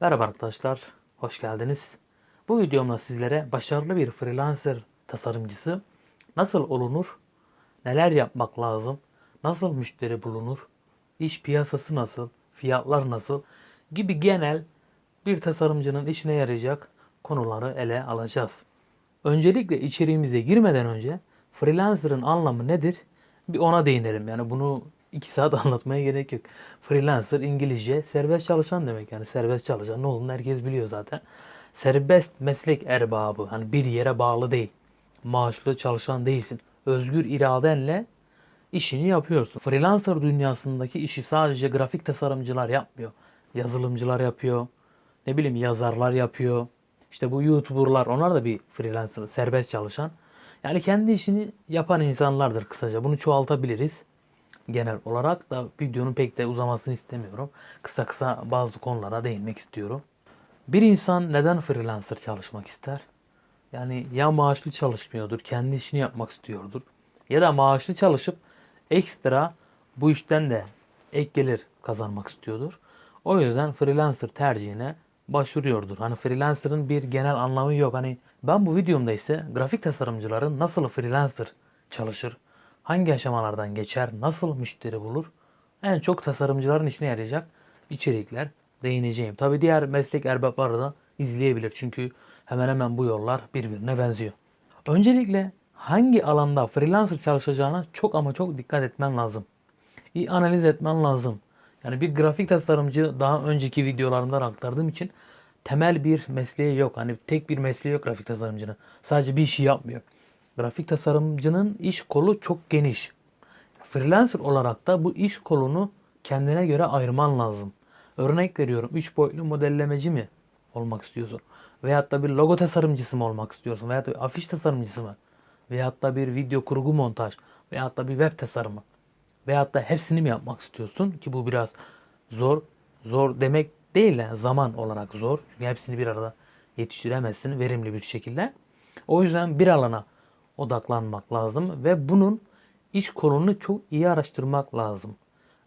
Merhaba arkadaşlar, hoş geldiniz. Bu videomda sizlere başarılı bir freelancer tasarımcısı nasıl olunur, neler yapmak lazım, nasıl müşteri bulunur, iş piyasası nasıl, fiyatlar nasıl gibi genel bir tasarımcının işine yarayacak konuları ele alacağız. Öncelikle içeriğimize girmeden önce freelancer'ın anlamı nedir? Bir ona değinelim. Yani bunu iki saat anlatmaya gerek yok. Freelancer İngilizce serbest çalışan demek. Yani serbest çalışan ne olduğunu herkes biliyor zaten. Serbest meslek erbabı. Hani bir yere bağlı değil. Maaşlı çalışan değilsin. Özgür iradenle işini yapıyorsun. Freelancer dünyasındaki işi sadece grafik tasarımcılar yapmıyor. Yazılımcılar yapıyor. Ne bileyim yazarlar yapıyor. İşte bu YouTuber'lar onlar da bir freelancer, serbest çalışan. Yani kendi işini yapan insanlardır kısaca. Bunu çoğaltabiliriz genel olarak da videonun pek de uzamasını istemiyorum. Kısa kısa bazı konulara değinmek istiyorum. Bir insan neden freelancer çalışmak ister? Yani ya maaşlı çalışmıyordur, kendi işini yapmak istiyordur. Ya da maaşlı çalışıp ekstra bu işten de ek gelir kazanmak istiyordur. O yüzden freelancer tercihine başvuruyordur. Hani freelancer'ın bir genel anlamı yok. Hani ben bu videomda ise grafik tasarımcıların nasıl freelancer çalışır, hangi aşamalardan geçer, nasıl müşteri bulur, en çok tasarımcıların işine yarayacak içerikler değineceğim. Tabi diğer meslek erbapları da izleyebilir. Çünkü hemen hemen bu yollar birbirine benziyor. Öncelikle hangi alanda freelancer çalışacağına çok ama çok dikkat etmen lazım. İyi analiz etmen lazım. Yani bir grafik tasarımcı daha önceki videolarımdan aktardığım için temel bir mesleği yok. Hani tek bir mesleği yok grafik tasarımcının. Sadece bir işi yapmıyor. Grafik tasarımcının iş kolu çok geniş. Freelancer olarak da bu iş kolunu kendine göre ayırman lazım. Örnek veriyorum 3 boyutlu modellemeci mi olmak istiyorsun? Veyahut da bir logo tasarımcısı mı olmak istiyorsun? Veyahut da bir afiş tasarımcısı mı? Veyahut da bir video kurgu montaj? Veyahut da bir web tasarımı? Veyahut da hepsini mi yapmak istiyorsun? Ki bu biraz zor. Zor demek değil de zaman olarak zor. Çünkü hepsini bir arada yetiştiremezsin verimli bir şekilde. O yüzden bir alana odaklanmak lazım ve bunun iş kolunu çok iyi araştırmak lazım.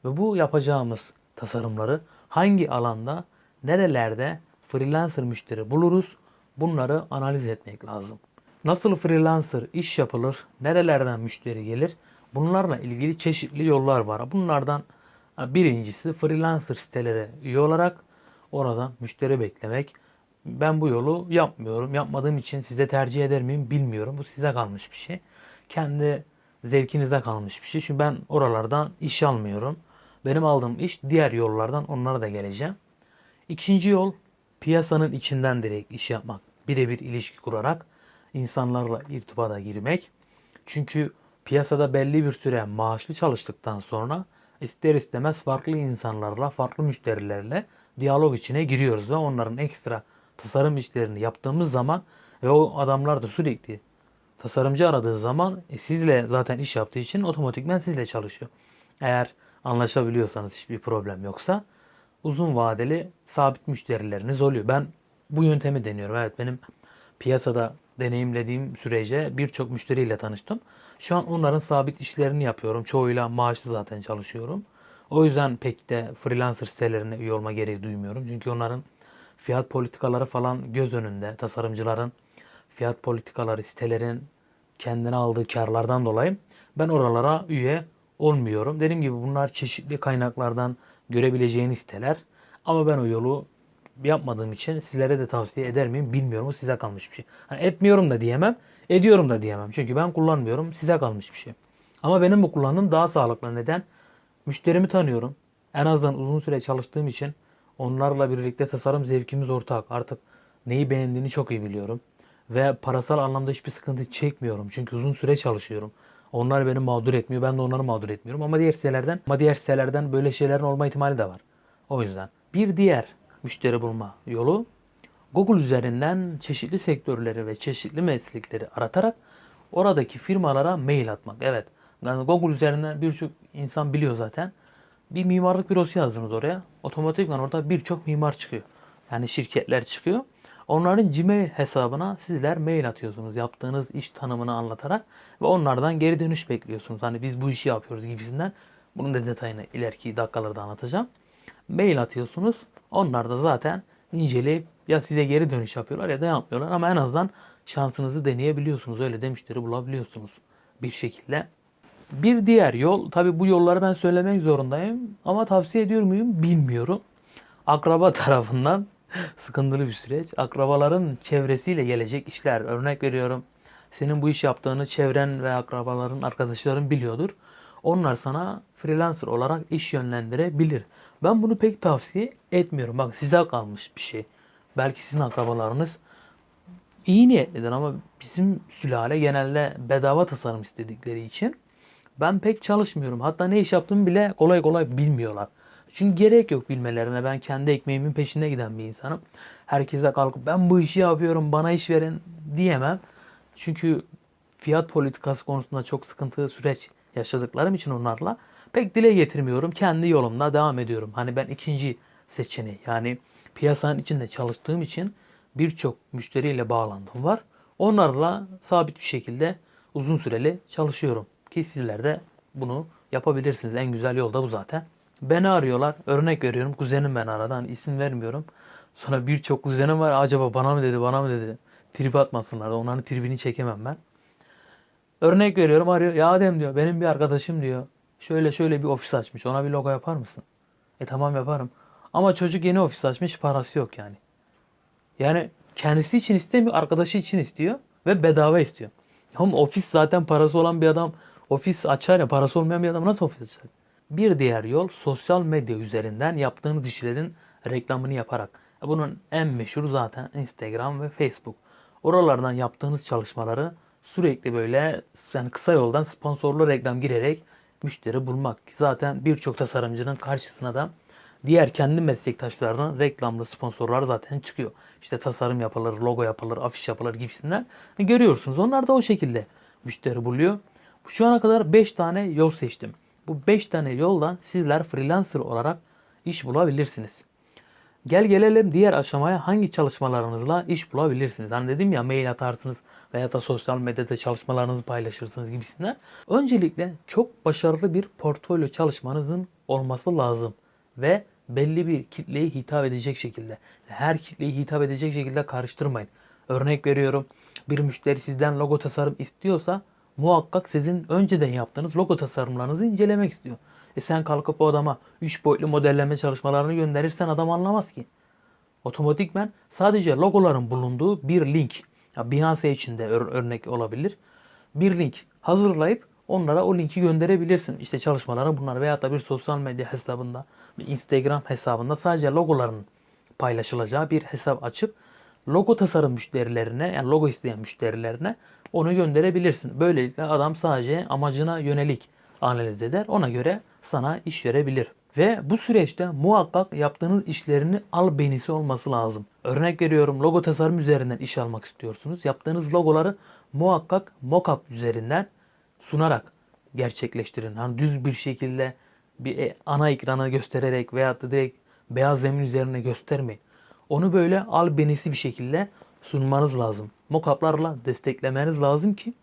Ve bu yapacağımız tasarımları hangi alanda, nerelerde freelancer müşteri buluruz bunları analiz etmek lazım. Nasıl freelancer iş yapılır, nerelerden müşteri gelir bunlarla ilgili çeşitli yollar var. Bunlardan birincisi freelancer sitelere üye olarak oradan müşteri beklemek. Ben bu yolu yapmıyorum. Yapmadığım için size tercih eder miyim bilmiyorum. Bu size kalmış bir şey. Kendi zevkinize kalmış bir şey. Çünkü ben oralardan iş almıyorum. Benim aldığım iş diğer yollardan onlara da geleceğim. İkinci yol piyasanın içinden direkt iş yapmak. Birebir ilişki kurarak insanlarla irtibata girmek. Çünkü piyasada belli bir süre maaşlı çalıştıktan sonra ister istemez farklı insanlarla, farklı müşterilerle diyalog içine giriyoruz ve onların ekstra tasarım işlerini yaptığımız zaman ve o adamlar da sürekli tasarımcı aradığı zaman e, sizle zaten iş yaptığı için otomatikman sizle çalışıyor. Eğer anlaşabiliyorsanız hiçbir problem yoksa uzun vadeli sabit müşterileriniz oluyor. Ben bu yöntemi deniyorum. Evet benim piyasada deneyimlediğim sürece birçok müşteriyle tanıştım. Şu an onların sabit işlerini yapıyorum. Çoğuyla maaşlı zaten çalışıyorum. O yüzden pek de freelancer sitelerine üye olma gereği duymuyorum. Çünkü onların fiyat politikaları falan göz önünde. Tasarımcıların fiyat politikaları, sitelerin kendine aldığı karlardan dolayı ben oralara üye olmuyorum. Dediğim gibi bunlar çeşitli kaynaklardan görebileceğiniz siteler. Ama ben o yolu yapmadığım için sizlere de tavsiye eder miyim bilmiyorum. O size kalmış bir şey. Hani etmiyorum da diyemem, ediyorum da diyemem. Çünkü ben kullanmıyorum. Size kalmış bir şey. Ama benim bu kullandığım daha sağlıklı. Neden? Müşterimi tanıyorum. En azından uzun süre çalıştığım için onlarla birlikte tasarım zevkimiz ortak. Artık neyi beğendiğini çok iyi biliyorum. Ve parasal anlamda hiçbir sıkıntı çekmiyorum. Çünkü uzun süre çalışıyorum. Onlar beni mağdur etmiyor. Ben de onları mağdur etmiyorum. Ama diğer sitelerden, ama diğer sitelerden böyle şeylerin olma ihtimali de var. O yüzden. Bir diğer müşteri bulma yolu Google üzerinden çeşitli sektörleri ve çeşitli meslekleri aratarak oradaki firmalara mail atmak. Evet. Yani Google üzerinden birçok insan biliyor zaten. Bir mimarlık bürosu yazdınız oraya. Otomatikman orada birçok mimar çıkıyor. Yani şirketler çıkıyor. Onların Gmail hesabına sizler mail atıyorsunuz. Yaptığınız iş tanımını anlatarak ve onlardan geri dönüş bekliyorsunuz. Hani biz bu işi yapıyoruz gibisinden. Bunun da detayını ileriki dakikalarda anlatacağım. Mail atıyorsunuz. Onlar da zaten inceleyip ya size geri dönüş yapıyorlar ya da yapmıyorlar ama en azından şansınızı deneyebiliyorsunuz. Öyle de müşteri bulabiliyorsunuz bir şekilde. Bir diğer yol, tabi bu yolları ben söylemek zorundayım ama tavsiye ediyor muyum bilmiyorum. Akraba tarafından sıkıntılı bir süreç. Akrabaların çevresiyle gelecek işler. Örnek veriyorum. Senin bu iş yaptığını çevren ve akrabaların, arkadaşların biliyordur. Onlar sana freelancer olarak iş yönlendirebilir. Ben bunu pek tavsiye etmiyorum. Bak size kalmış bir şey. Belki sizin akrabalarınız iyi niyetlidir ama bizim sülale genelde bedava tasarım istedikleri için ben pek çalışmıyorum. Hatta ne iş yaptığımı bile kolay kolay bilmiyorlar. Çünkü gerek yok bilmelerine. Ben kendi ekmeğimin peşinde giden bir insanım. Herkese kalkıp ben bu işi yapıyorum bana iş verin diyemem. Çünkü fiyat politikası konusunda çok sıkıntılı süreç yaşadıklarım için onlarla pek dile getirmiyorum. Kendi yolumda devam ediyorum. Hani ben ikinci seçeneği yani piyasanın içinde çalıştığım için birçok müşteriyle bağlantım var. Onlarla sabit bir şekilde uzun süreli çalışıyorum. Ki sizler de bunu yapabilirsiniz. En güzel yol da bu zaten. Beni arıyorlar. Örnek veriyorum. Kuzenim ben aradı. Hani isim vermiyorum. Sonra birçok kuzenim var. Acaba bana mı dedi, bana mı dedi. Trip atmasınlar. Onların tribini çekemem ben. Örnek veriyorum arıyor. Ya Adem diyor benim bir arkadaşım diyor. Şöyle şöyle bir ofis açmış. Ona bir logo yapar mısın? E tamam yaparım. Ama çocuk yeni ofis açmış. Parası yok yani. Yani kendisi için istemiyor. Arkadaşı için istiyor. Ve bedava istiyor. Ama ofis zaten parası olan bir adam ofis açar ya parası olmayan bir adam nasıl ofis açar? Bir diğer yol sosyal medya üzerinden yaptığınız işlerin reklamını yaparak. E Bunun en meşhur zaten Instagram ve Facebook. Oralardan yaptığınız çalışmaları sürekli böyle yani kısa yoldan sponsorlu reklam girerek müşteri bulmak. Zaten birçok tasarımcının karşısına da diğer kendi meslektaşlarının reklamlı sponsorlar zaten çıkıyor. İşte tasarım yapılır, logo yapılır, afiş yapılır gibisinden. E Görüyorsunuz. Onlar da o şekilde müşteri buluyor. Şu ana kadar 5 tane yol seçtim. Bu 5 tane yoldan sizler freelancer olarak iş bulabilirsiniz. Gel gelelim diğer aşamaya hangi çalışmalarınızla iş bulabilirsiniz. Hani dedim ya mail atarsınız veya da sosyal medyada çalışmalarınızı paylaşırsınız gibisinden. Öncelikle çok başarılı bir portfolyo çalışmanızın olması lazım. Ve belli bir kitleye hitap edecek şekilde. Her kitleye hitap edecek şekilde karıştırmayın. Örnek veriyorum bir müşteri sizden logo tasarım istiyorsa muhakkak sizin önceden yaptığınız logo tasarımlarınızı incelemek istiyor. E sen kalkıp o adama 3 boyutlu modelleme çalışmalarını gönderirsen adam anlamaz ki. Otomatikmen sadece logoların bulunduğu bir link. Ya Behance içinde ör- örnek olabilir. Bir link hazırlayıp onlara o linki gönderebilirsin. İşte çalışmaları bunlar veya da bir sosyal medya hesabında, bir Instagram hesabında sadece logoların paylaşılacağı bir hesap açıp logo tasarım müşterilerine yani logo isteyen müşterilerine onu gönderebilirsin. Böylelikle adam sadece amacına yönelik analiz eder. Ona göre sana iş verebilir. Ve bu süreçte muhakkak yaptığınız işlerini al benisi olması lazım. Örnek veriyorum logo tasarım üzerinden iş almak istiyorsunuz. Yaptığınız logoları muhakkak mockup üzerinden sunarak gerçekleştirin. Hani düz bir şekilde bir e- ana ekrana göstererek veya da direkt beyaz zemin üzerine göstermeyin. Onu böyle albenisi bir şekilde sunmanız lazım. Mockup'larla desteklemeniz lazım ki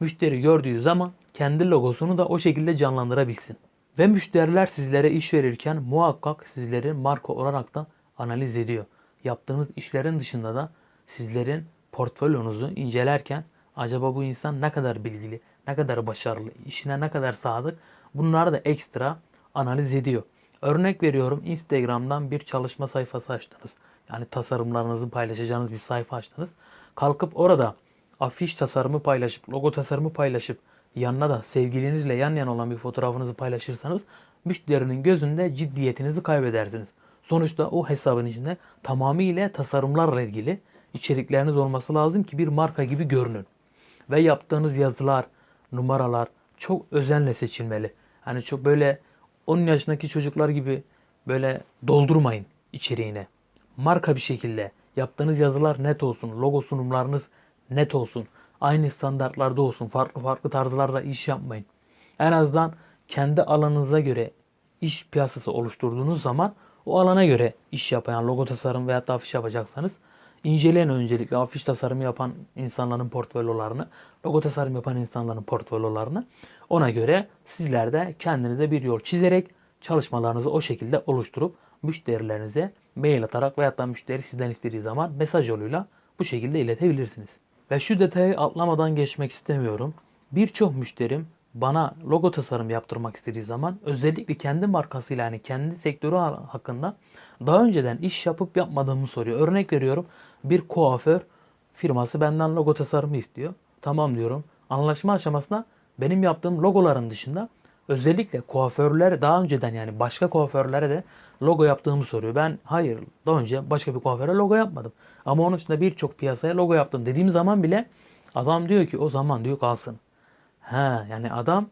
müşteri gördüğü zaman kendi logosunu da o şekilde canlandırabilsin. Ve müşteriler sizlere iş verirken muhakkak sizleri marka olarak da analiz ediyor. Yaptığınız işlerin dışında da sizlerin portfolyonuzu incelerken acaba bu insan ne kadar bilgili, ne kadar başarılı, işine ne kadar sadık bunları da ekstra analiz ediyor. Örnek veriyorum Instagram'dan bir çalışma sayfası açtınız. Yani tasarımlarınızı paylaşacağınız bir sayfa açtınız. Kalkıp orada afiş tasarımı paylaşıp, logo tasarımı paylaşıp yanına da sevgilinizle yan yana olan bir fotoğrafınızı paylaşırsanız müşterinin gözünde ciddiyetinizi kaybedersiniz. Sonuçta o hesabın içinde tamamıyla tasarımlarla ilgili içerikleriniz olması lazım ki bir marka gibi görünün. Ve yaptığınız yazılar, numaralar çok özenle seçilmeli. Hani çok böyle 10 yaşındaki çocuklar gibi böyle doldurmayın içeriğine. Marka bir şekilde yaptığınız yazılar net olsun, logo sunumlarınız net olsun. Aynı standartlarda olsun. Farklı farklı tarzlarda iş yapmayın. En azından kendi alanınıza göre iş piyasası oluşturduğunuz zaman o alana göre iş yapan logo tasarım veya da afiş yapacaksanız inceleyin öncelikle afiş tasarımı yapan insanların portfolyolarını, logo tasarım yapan insanların portfolyolarını. Ona göre sizler de kendinize bir yol çizerek çalışmalarınızı o şekilde oluşturup müşterilerinize mail atarak veyahut da müşteri sizden istediği zaman mesaj yoluyla bu şekilde iletebilirsiniz. Ve şu detayı atlamadan geçmek istemiyorum. Birçok müşterim bana logo tasarım yaptırmak istediği zaman özellikle kendi markasıyla yani kendi sektörü ha- hakkında daha önceden iş yapıp yapmadığımı soruyor. Örnek veriyorum bir kuaför firması benden logo tasarımı istiyor. Tamam diyorum. Anlaşma aşamasında benim yaptığım logoların dışında özellikle kuaförlere daha önceden yani başka kuaförlere de logo yaptığımı soruyor. Ben hayır daha önce başka bir kuaföre logo yapmadım. Ama onun dışında birçok piyasaya logo yaptım dediğim zaman bile adam diyor ki o zaman diyor kalsın. Ha yani adam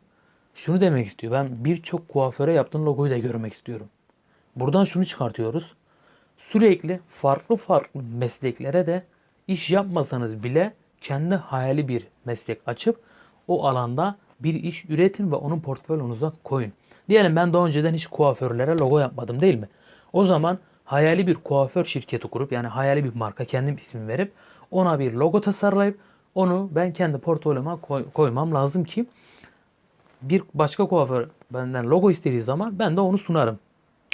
şunu demek istiyor. Ben birçok kuaföre yaptığım logoyu da görmek istiyorum. Buradan şunu çıkartıyoruz. Sürekli farklı farklı mesleklere de iş yapmasanız bile kendi hayali bir meslek açıp o alanda bir iş üretin ve onun portföyünüze koyun. Diyelim ben daha önceden hiç kuaförlere logo yapmadım değil mi? O zaman hayali bir kuaför şirketi kurup yani hayali bir marka kendim ismini verip ona bir logo tasarlayıp onu ben kendi portföyüme koy- koymam lazım ki bir başka kuaför benden logo istediği zaman ben de onu sunarım.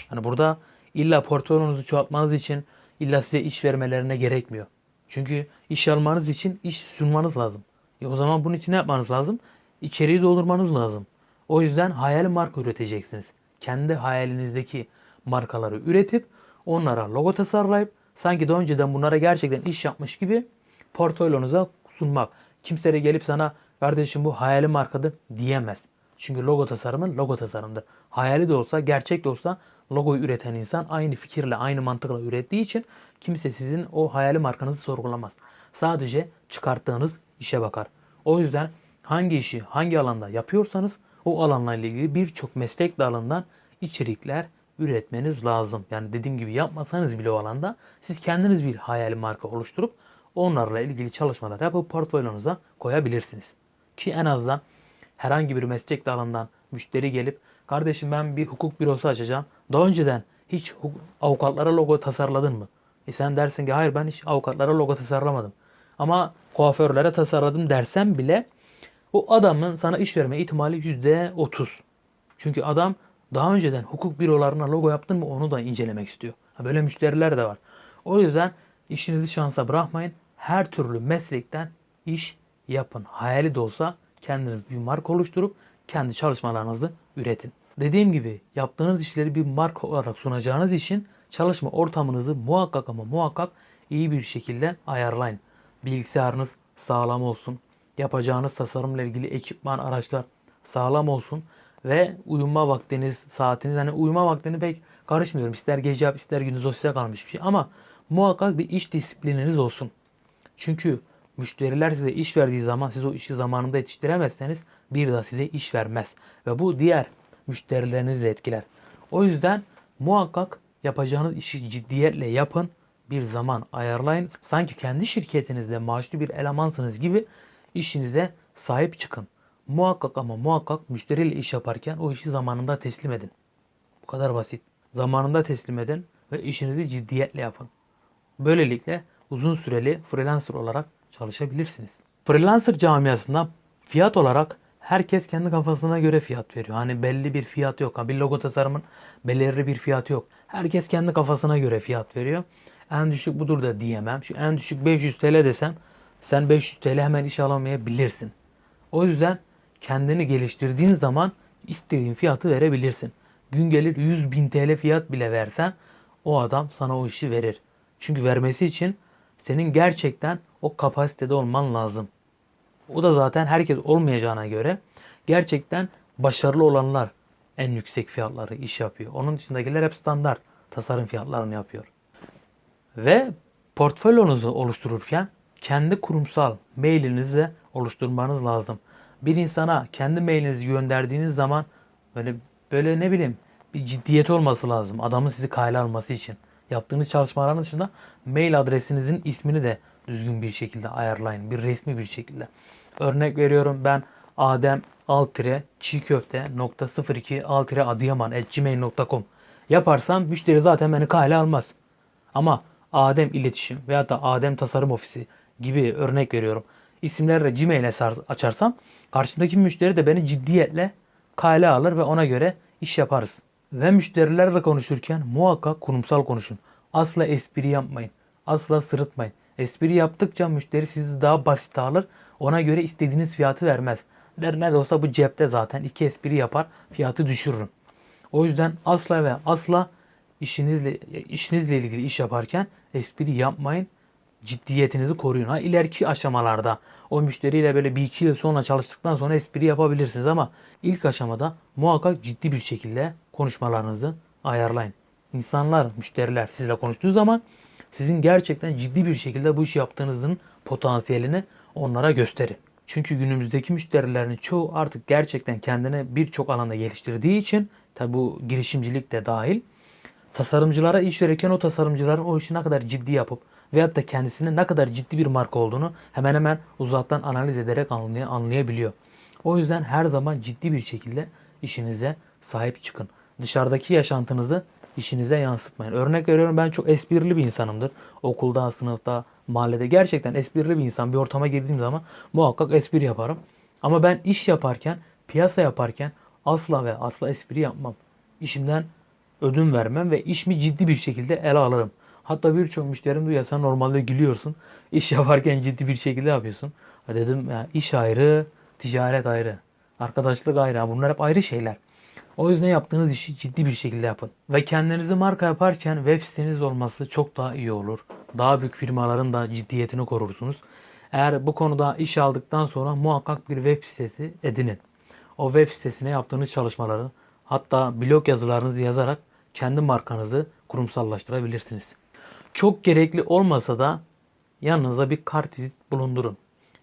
Hani burada illa portföyünüzü çoğaltmanız için illa size iş vermelerine gerekmiyor. Çünkü iş almanız için iş sunmanız lazım. E o zaman bunun için ne yapmanız lazım? İçeriği doldurmanız lazım. O yüzden hayal marka üreteceksiniz. Kendi hayalinizdeki markaları üretip onlara logo tasarlayıp sanki daha önceden bunlara gerçekten iş yapmış gibi portfolyonuza sunmak. Kimse de gelip sana kardeşim bu hayali markadır diyemez. Çünkü logo tasarımı logo tasarımdır. Hayali de olsa, gerçek de olsa logoyu üreten insan aynı fikirle, aynı mantıkla ürettiği için kimse sizin o hayali markanızı sorgulamaz. Sadece çıkarttığınız işe bakar. O yüzden hangi işi hangi alanda yapıyorsanız o alanla ilgili birçok meslek dalından içerikler üretmeniz lazım. Yani dediğim gibi yapmasanız bile o alanda siz kendiniz bir hayali marka oluşturup onlarla ilgili çalışmalar yapıp portfolyonuza koyabilirsiniz. Ki en azından herhangi bir meslek dalından müşteri gelip kardeşim ben bir hukuk bürosu açacağım. Daha önceden hiç avukatlara logo tasarladın mı? E sen dersin ki hayır ben hiç avukatlara logo tasarlamadım. Ama kuaförlere tasarladım dersen bile o adamın sana iş verme ihtimali %30. Çünkü adam daha önceden hukuk bürolarına logo yaptın mı onu da incelemek istiyor. Böyle müşteriler de var. O yüzden işinizi şansa bırakmayın. Her türlü meslekten iş yapın. Hayali de olsa kendiniz bir marka oluşturup kendi çalışmalarınızı üretin. Dediğim gibi yaptığınız işleri bir marka olarak sunacağınız için çalışma ortamınızı muhakkak ama muhakkak iyi bir şekilde ayarlayın. Bilgisayarınız sağlam olsun. Yapacağınız tasarımla ilgili ekipman, araçlar sağlam olsun ve uyuma vaktiniz, saatiniz hani uyuma vaktini pek karışmıyorum. İster gece yap, ister gündüz o size kalmış bir şey ama muhakkak bir iş disiplininiz olsun. Çünkü müşteriler size iş verdiği zaman siz o işi zamanında yetiştiremezseniz bir daha size iş vermez. Ve bu diğer müşterilerinizi de etkiler. O yüzden muhakkak yapacağınız işi ciddiyetle yapın. Bir zaman ayarlayın. Sanki kendi şirketinizde maaşlı bir elemansınız gibi işinize sahip çıkın. Muhakkak ama muhakkak müşteriyle iş yaparken o işi zamanında teslim edin. Bu kadar basit. Zamanında teslim edin ve işinizi ciddiyetle yapın. Böylelikle uzun süreli freelancer olarak çalışabilirsiniz. Freelancer camiasında fiyat olarak herkes kendi kafasına göre fiyat veriyor. Hani belli bir fiyat yok. Bir logo tasarımın belirli bir fiyatı yok. Herkes kendi kafasına göre fiyat veriyor. En düşük budur da diyemem. Şu en düşük 500 TL desem sen 500 TL hemen iş alamayabilirsin. O yüzden kendini geliştirdiğin zaman istediğin fiyatı verebilirsin. Gün gelir 100 bin TL fiyat bile versen o adam sana o işi verir. Çünkü vermesi için senin gerçekten o kapasitede olman lazım. O da zaten herkes olmayacağına göre gerçekten başarılı olanlar en yüksek fiyatları iş yapıyor. Onun dışındakiler hep standart tasarım fiyatlarını yapıyor. Ve portfolyonuzu oluştururken kendi kurumsal mailinizi oluşturmanız lazım. Bir insana kendi mailinizi gönderdiğiniz zaman böyle böyle ne bileyim bir ciddiyet olması lazım. Adamın sizi kayla alması için. Yaptığınız çalışmaların dışında mail adresinizin ismini de düzgün bir şekilde ayarlayın. Bir resmi bir şekilde. Örnek veriyorum ben adem altire çiğ köfte nokta 02 altire adıyaman gmail.com yaparsam müşteri zaten beni kale almaz. Ama Adem İletişim veya da Adem Tasarım Ofisi gibi örnek veriyorum. İsimlerle Gmail hesabı açarsam karşımdaki müşteri de beni ciddiyetle kale alır ve ona göre iş yaparız. Ve müşterilerle konuşurken muhakkak kurumsal konuşun. Asla espri yapmayın. Asla sırıtmayın. Espri yaptıkça müşteri sizi daha basit alır. Ona göre istediğiniz fiyatı vermez. Der ne de olsa bu cepte zaten iki espri yapar fiyatı düşürürüm. O yüzden asla ve asla işinizle işinizle ilgili iş yaparken espri yapmayın. Ciddiyetinizi koruyun. Ha ileriki aşamalarda o müşteriyle böyle bir iki yıl sonra çalıştıktan sonra espri yapabilirsiniz ama ilk aşamada muhakkak ciddi bir şekilde konuşmalarınızı ayarlayın. İnsanlar, müşteriler sizle konuştuğu zaman sizin gerçekten ciddi bir şekilde bu işi yaptığınızın potansiyelini onlara gösterin. Çünkü günümüzdeki müşterilerin çoğu artık gerçekten kendini birçok alanda geliştirdiği için tabi bu girişimcilik de dahil tasarımcılara iş verirken o tasarımcıların o işi ne kadar ciddi yapıp veyahut da kendisinin ne kadar ciddi bir marka olduğunu hemen hemen uzaktan analiz ederek anlay- anlayabiliyor. O yüzden her zaman ciddi bir şekilde işinize sahip çıkın. Dışarıdaki yaşantınızı işinize yansıtmayın. Örnek veriyorum ben çok esprili bir insanımdır. Okulda, sınıfta, mahallede gerçekten esprili bir insan. Bir ortama girdiğim zaman muhakkak espri yaparım. Ama ben iş yaparken, piyasa yaparken asla ve asla espri yapmam. İşimden ödün vermem ve işimi ciddi bir şekilde ele alırım. Hatta birçok müşterim diyor ya sen normalde gülüyorsun. İş yaparken ciddi bir şekilde yapıyorsun. Ha dedim ya iş ayrı, ticaret ayrı. Arkadaşlık ayrı. Bunlar hep ayrı şeyler. O yüzden yaptığınız işi ciddi bir şekilde yapın. Ve kendinizi marka yaparken web siteniz olması çok daha iyi olur. Daha büyük firmaların da ciddiyetini korursunuz. Eğer bu konuda iş aldıktan sonra muhakkak bir web sitesi edinin. O web sitesine yaptığınız çalışmaları hatta blog yazılarınızı yazarak kendi markanızı kurumsallaştırabilirsiniz. Çok gerekli olmasa da yanınıza bir kartvizit bulundurun.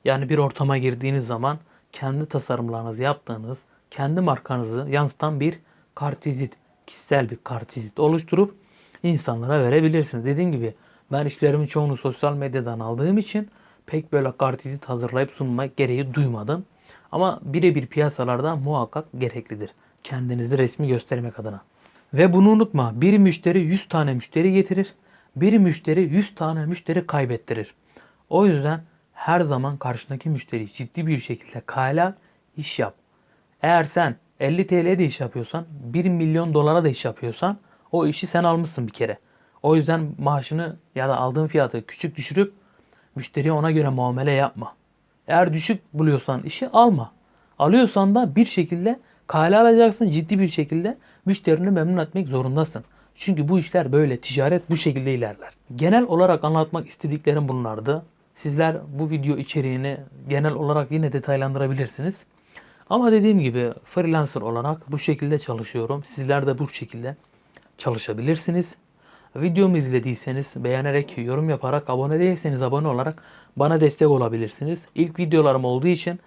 Yani bir ortama girdiğiniz zaman kendi tasarımlarınızı yaptığınız, kendi markanızı yansıtan bir kartvizit, kişisel bir kartvizit oluşturup insanlara verebilirsiniz. Dediğim gibi ben işlerimin çoğunu sosyal medyadan aldığım için pek böyle kartvizit hazırlayıp sunma gereği duymadım. Ama birebir piyasalarda muhakkak gereklidir. Kendinizi resmi göstermek adına. Ve bunu unutma. Bir müşteri 100 tane müşteri getirir. Bir müşteri 100 tane müşteri kaybettirir. O yüzden her zaman karşındaki müşteriyi ciddi bir şekilde kale al, iş yap. Eğer sen 50 TL de iş yapıyorsan, 1 milyon dolara da iş yapıyorsan o işi sen almışsın bir kere. O yüzden maaşını ya da aldığın fiyatı küçük düşürüp müşteriye ona göre muamele yapma. Eğer düşük buluyorsan işi alma. Alıyorsan da bir şekilde kale alacaksın ciddi bir şekilde müşterini memnun etmek zorundasın. Çünkü bu işler böyle ticaret bu şekilde ilerler. Genel olarak anlatmak istediklerim bunlardı. Sizler bu video içeriğini genel olarak yine detaylandırabilirsiniz. Ama dediğim gibi freelancer olarak bu şekilde çalışıyorum. Sizler de bu şekilde çalışabilirsiniz. Videomu izlediyseniz beğenerek, yorum yaparak, abone değilseniz abone olarak bana destek olabilirsiniz. İlk videolarım olduğu için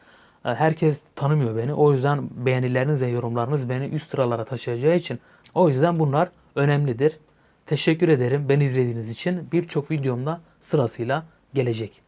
e, herkes tanımıyor beni. O yüzden beğenileriniz ve yorumlarınız beni üst sıralara taşıyacağı için o yüzden bunlar önemlidir. Teşekkür ederim beni izlediğiniz için. Birçok videomda sırasıyla gelecek.